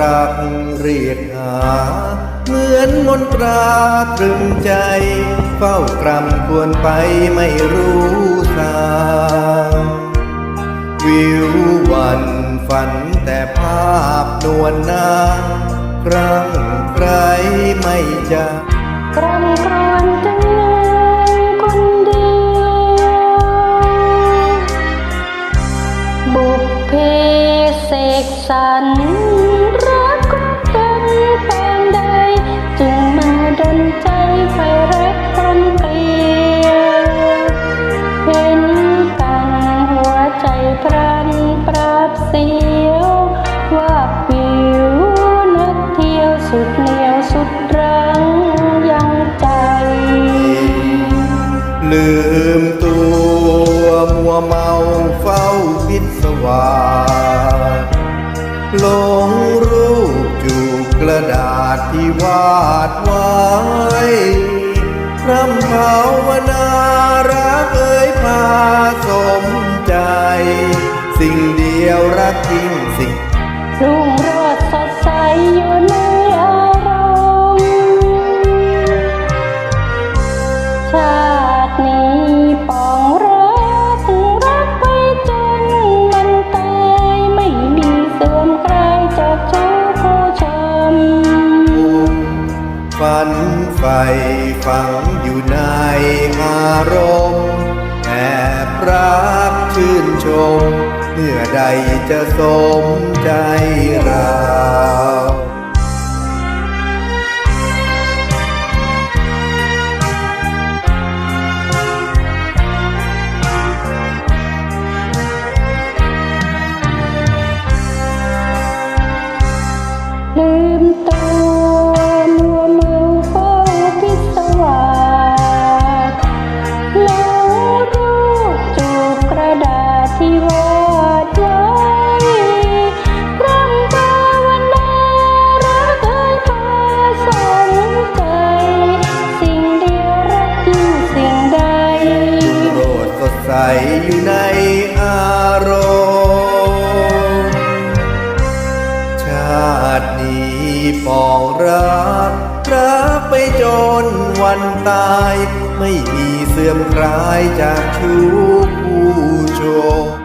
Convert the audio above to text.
รักเรียกหา เหมือนมนตราตรึงใจ เฝ้ากรำควรไปไม่รู้สางวิววันฝันแต่ภาพนวลนางครั้งใครไม่จะกรำกร ลืมตัวมัวเมาเฝ้าพิศวาสหลงรูปจูบกระดาษที่วาดไว้พร่ำภาวนารักเอ่ยพา ฝันใฝ่ฝังอยู่ในอารมณ์แอบรักชื่นชม เมื่อใดจะสมใจเรา โรดสดใสอยู่ในอารมณ์ ชาตินี้ปองรักรักไปจนวันตาย ไม่มีเสื่อมคลายจากชู้ผู้ชม